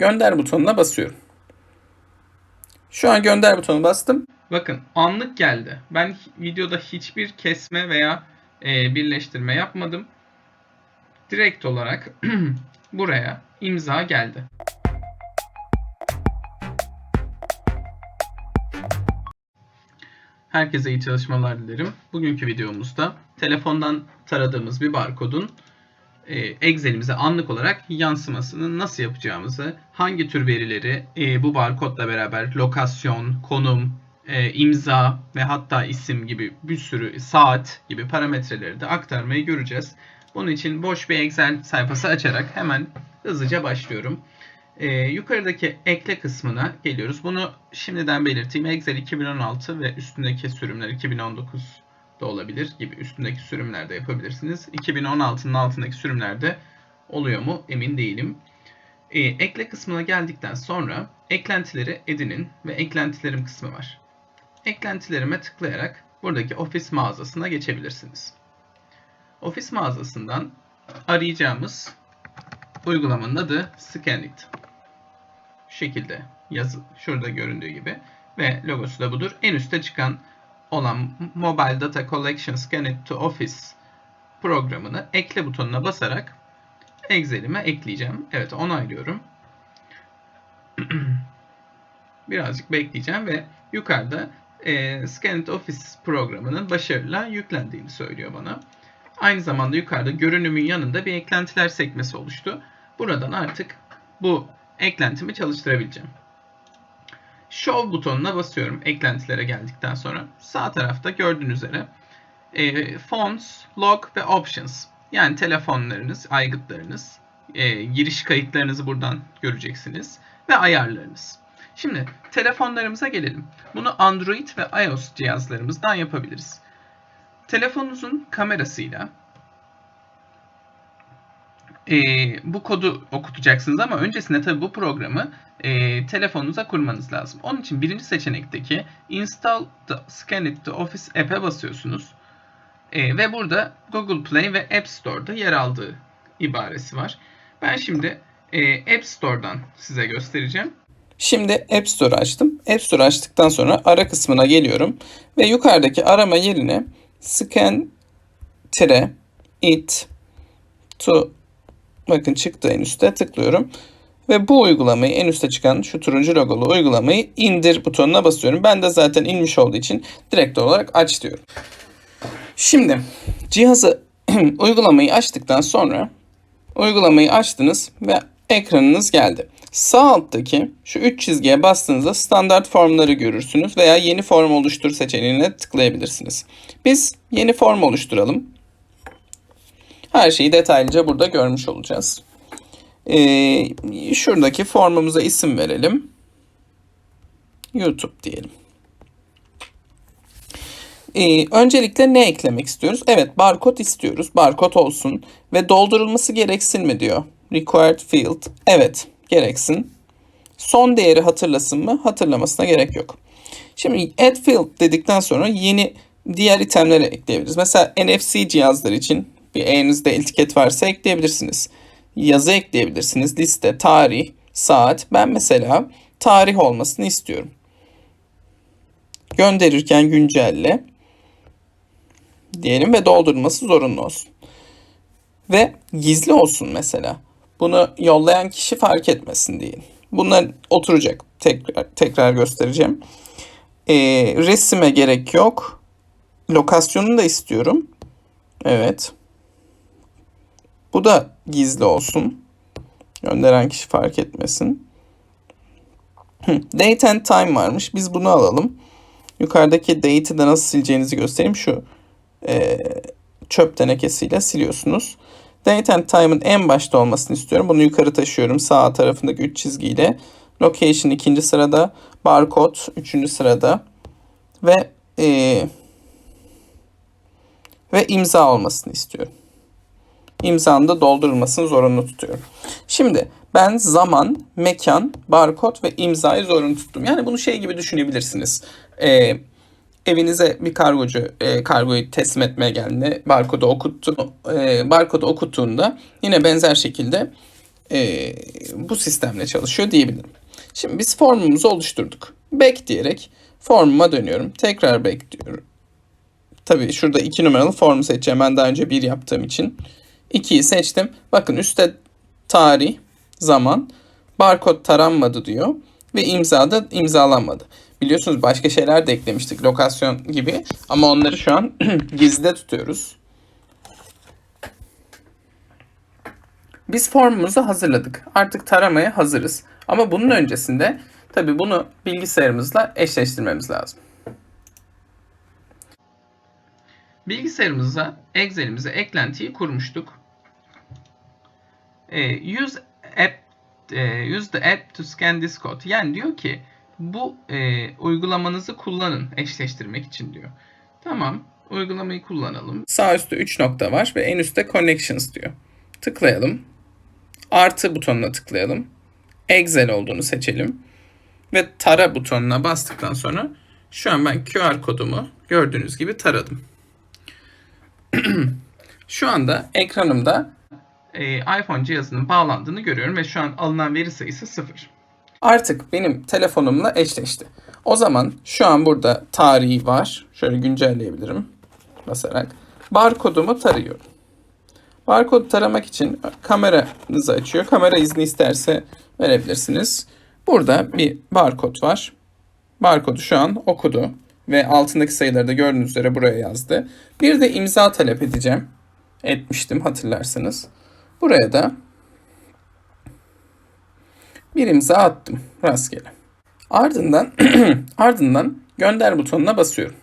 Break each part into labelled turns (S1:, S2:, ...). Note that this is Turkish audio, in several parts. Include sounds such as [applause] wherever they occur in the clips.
S1: gönder butonuna basıyorum. Şu an gönder butonuna bastım.
S2: Bakın anlık geldi. Ben videoda hiçbir kesme veya e, birleştirme yapmadım. Direkt olarak [clears throat] buraya imza geldi. Herkese iyi çalışmalar dilerim. Bugünkü videomuzda telefondan taradığımız bir barkodun Excel'imize anlık olarak yansımasını nasıl yapacağımızı, hangi tür verileri e, bu barkodla beraber lokasyon, konum, e, imza ve hatta isim gibi bir sürü saat gibi parametreleri de aktarmayı göreceğiz. Bunun için boş bir Excel sayfası açarak hemen hızlıca başlıyorum. E, yukarıdaki ekle kısmına geliyoruz. Bunu şimdiden belirteyim. Excel 2016 ve üstündeki sürümler 2019 da olabilir gibi üstündeki sürümlerde yapabilirsiniz. 2016'nın altındaki sürümlerde oluyor mu emin değilim. E, ekle kısmına geldikten sonra eklentileri edinin ve eklentilerim kısmı var. Eklentilerime tıklayarak buradaki ofis mağazasına geçebilirsiniz. Ofis mağazasından arayacağımız uygulamanın adı Scanit. Şu şekilde yazı şurada göründüğü gibi ve logosu da budur. En üstte çıkan olan Mobile Data Collection Scan to Office programını ekle butonuna basarak Excel'ime ekleyeceğim. Evet onaylıyorum. [clears throat] Birazcık bekleyeceğim ve yukarıda e, Scan to Office programının başarıyla yüklendiğini söylüyor bana. Aynı zamanda yukarıda görünümün yanında bir eklentiler sekmesi oluştu. Buradan artık bu eklentimi çalıştırabileceğim. Show butonuna basıyorum eklentilere geldikten sonra. Sağ tarafta gördüğünüz üzere e, Fonts, Log ve Options yani telefonlarınız, aygıtlarınız, e, giriş kayıtlarınızı buradan göreceksiniz ve ayarlarınız. Şimdi telefonlarımıza gelelim. Bunu Android ve iOS cihazlarımızdan yapabiliriz. Telefonunuzun kamerasıyla e, bu kodu okutacaksınız ama öncesinde tabii bu programı e, telefonunuza kurmanız lazım. Onun için birinci seçenekteki Install the Scan it to Office app'e basıyorsunuz. E, ve burada Google Play ve App Store'da yer aldığı ibaresi var. Ben şimdi e, App Store'dan size göstereceğim.
S1: Şimdi App Store açtım. App Store açtıktan sonra ara kısmına geliyorum ve yukarıdaki arama yerine scan it to bakın çıktı en üstte tıklıyorum. Ve bu uygulamayı en üstte çıkan şu turuncu logolu uygulamayı indir butonuna basıyorum. Ben de zaten inmiş olduğu için direkt olarak aç diyorum. Şimdi cihazı [clears throat] uygulamayı açtıktan sonra uygulamayı açtınız ve ekranınız geldi. Sağ alttaki şu üç çizgiye bastığınızda standart formları görürsünüz veya yeni form oluştur seçeneğine tıklayabilirsiniz. Biz yeni form oluşturalım. Her şeyi detaylıca burada görmüş olacağız. Ee, şuradaki formumuza isim verelim. YouTube diyelim. Ee, öncelikle ne eklemek istiyoruz? Evet barkod istiyoruz. Barkod olsun. Ve doldurulması gereksin mi diyor. Required field. Evet gereksin. Son değeri hatırlasın mı? Hatırlamasına gerek yok. Şimdi add field dedikten sonra yeni diğer itemleri ekleyebiliriz. Mesela NFC cihazlar için bir elinizde etiket varsa ekleyebilirsiniz. Yazı ekleyebilirsiniz. Liste, tarih, saat. Ben mesela tarih olmasını istiyorum. Gönderirken güncelle diyelim ve doldurulması zorunlu olsun. Ve gizli olsun mesela. Bunu yollayan kişi fark etmesin diyelim. Bunlar oturacak. Tekrar, tekrar göstereceğim. Ee, resime gerek yok. Lokasyonunu da istiyorum. Evet. Bu da gizli olsun. Gönderen kişi fark etmesin. Date and time varmış. Biz bunu alalım. Yukarıdaki date'i de nasıl sileceğinizi göstereyim. Şu e, çöp tenekesiyle siliyorsunuz. Date and time'ın en başta olmasını istiyorum. Bunu yukarı taşıyorum sağ tarafındaki 3 çizgiyle. Location ikinci sırada. Barcode üçüncü sırada. Ve e, ve imza olmasını istiyorum. İmzanın da doldurulmasını zorunlu tutuyorum. Şimdi ben zaman, mekan, barkod ve imzayı zorunlu tuttum. Yani bunu şey gibi düşünebilirsiniz. Ee, evinize bir kargocu e, kargoyu teslim etmeye geldiğinde barkodu okuttu. E, barkodu okuttuğunda yine benzer şekilde e, bu sistemle çalışıyor diyebilirim. Şimdi biz formumuzu oluşturduk. Back diyerek formuma dönüyorum. Tekrar back diyorum. Tabii şurada 2 numaralı formu seçeceğim. Ben daha önce 1 yaptığım için. 2'yi seçtim. Bakın üstte tarih, zaman, barkod taranmadı diyor. Ve imza da imzalanmadı. Biliyorsunuz başka şeyler de eklemiştik. Lokasyon gibi. Ama onları şu an [clears throat] gizlide tutuyoruz. Biz formumuzu hazırladık. Artık taramaya hazırız. Ama bunun öncesinde tabii bunu bilgisayarımızla eşleştirmemiz lazım.
S2: Bilgisayarımıza, Excel'imize eklentiyi kurmuştuk. Ee, use app e, use the app to scan this code. Yani diyor ki bu e, uygulamanızı kullanın eşleştirmek için diyor. Tamam, uygulamayı kullanalım.
S1: Sağ üstte 3 nokta var ve en üstte Connections diyor. Tıklayalım. Artı butonuna tıklayalım. Excel olduğunu seçelim. Ve tara butonuna bastıktan sonra şu an ben QR kodumu gördüğünüz gibi taradım. [clears throat] şu anda ekranımda
S2: Ee, iPhone cihazının bağlandığını görüyorum ve şu an alınan veri sayısı 0.
S1: artık benim telefonumla eşleşti. O zaman şu an burada tarihi var. Şöyle güncelleyebilirim basarak. Barkodumu tarıyorum. Barkodu taramak için kameranızı açıyor. Kamera izni isterse verebilirsiniz. Burada bir barkod var. Barkodu şu an okudu ve altındaki sayıları da gördüğünüz üzere buraya yazdı. Bir de imza talep edeceğim. Etmiştim hatırlarsınız. Buraya da bir imza attım rastgele. Ardından [clears throat] ardından gönder butonuna basıyorum.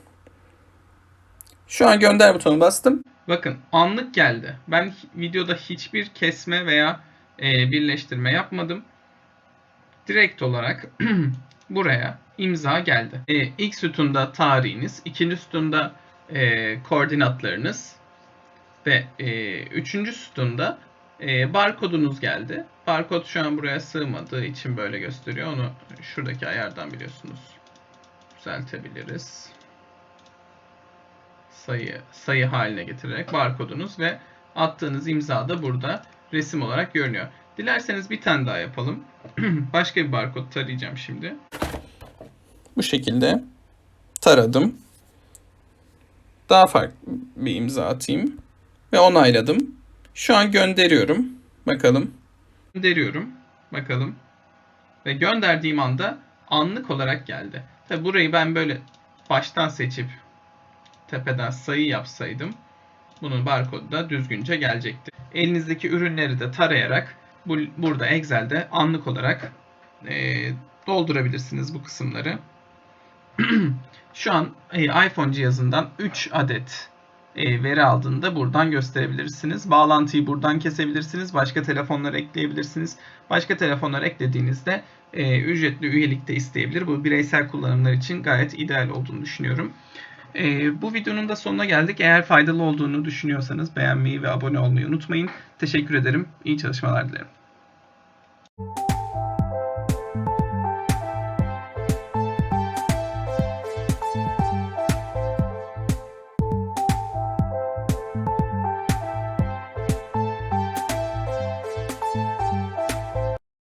S1: Şu an gönder butonuna bastım.
S2: Bakın anlık geldi. Ben videoda hiçbir kesme veya e, birleştirme yapmadım. Direkt olarak [clears throat] buraya imza geldi. E, ilk sütunda tarihiniz, ikinci sütunda e, koordinatlarınız ve e, üçüncü sütunda e, barkodunuz geldi. Barkod şu an buraya sığmadığı için böyle gösteriyor. Onu şuradaki ayardan biliyorsunuz. Düzeltebiliriz sayı sayı haline getirerek barkodunuz ve attığınız imza da burada resim olarak görünüyor. Dilerseniz bir tane daha yapalım. [clears throat] Başka bir barkod tarayacağım şimdi.
S1: Bu şekilde taradım. Daha farklı bir imza atayım ve onayladım. Şu an gönderiyorum. Bakalım.
S2: Gönderiyorum. Bakalım. Ve gönderdiğim anda anlık olarak geldi. Tabi burayı ben böyle baştan seçip tepeden sayı yapsaydım bunun barkodu da düzgünce gelecekti. Elinizdeki ürünleri de tarayarak bu, burada Excel'de anlık olarak e, doldurabilirsiniz bu kısımları. [clears throat] Şu an e, iPhone cihazından 3 adet e, veri aldığını da buradan gösterebilirsiniz. Bağlantıyı buradan kesebilirsiniz. Başka telefonlara ekleyebilirsiniz. Başka telefonlara eklediğinizde e, ücretli üyelik de isteyebilir. Bu bireysel kullanımlar için gayet ideal olduğunu düşünüyorum. E, bu videonun da sonuna geldik. Eğer faydalı olduğunu düşünüyorsanız beğenmeyi ve abone olmayı unutmayın. Teşekkür ederim. İyi çalışmalar dilerim.